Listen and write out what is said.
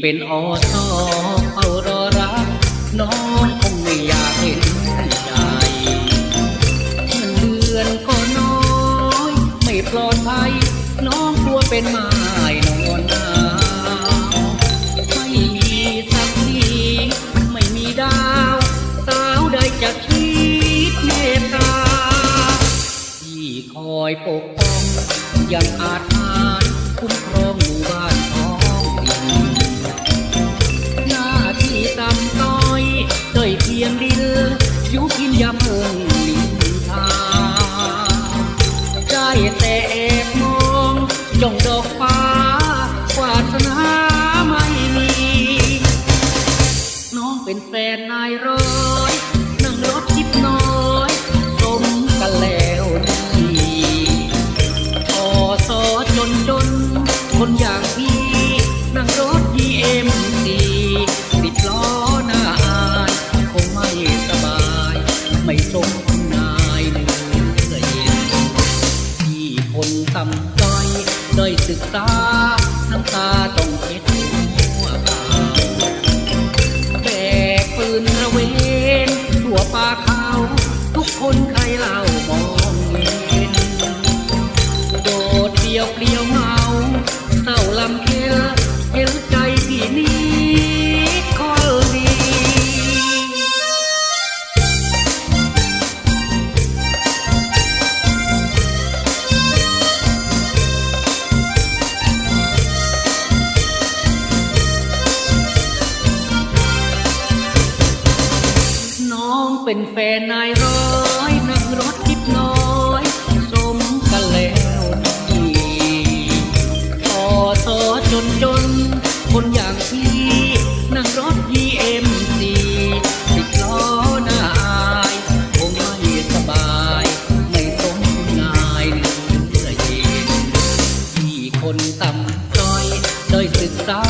เป็นอสอเฝ้ารอรักน้องคงไม่อยากเห็นใจเงินเดือนก็น้อย ไม่ปลอดภัย น้องกลัวเป็นไม้นอนหนาวไม่มีสักทีไม่มีดาว สาวใดจะคิดเมตตาที่คอยปกป้องยังอาจ ยเพียงดินยุพินยำเอิงลินทาได้แต่แอบมองจ้องดอกฟ้าวาสนาไม่มี น้องเป็นแฟนนายร้อยนั่งรถคิดน้อยสมกันแล้วนี่อสอจนจนคนอย่างพี่นั่งรถยีเอ็ม ไม่สมนายเหนื่อยเย็นที่คนต่ำต้อยด้อยศึกษา น้ำตาต้องเช็ดหัวเก่าแบกปืนระเวนทั่วป่าเขาทุกคนใครเล่ามองเห็นโดดเดียวเปลี่ยวเมาเศร้าลำเค็ลเห็นใจ เป็นแฟนนายร้อยนั่งรถทิพน้อยสมกันแล้วนี่พอสอจนจน คนอย่างพี่นั่งรถยีเอ็มซีติดล้อหน้าอายคงไม่สบาย ไม่สมงายเหนื่อเย็นที่คนต่ำต้อยด้อยศึกษา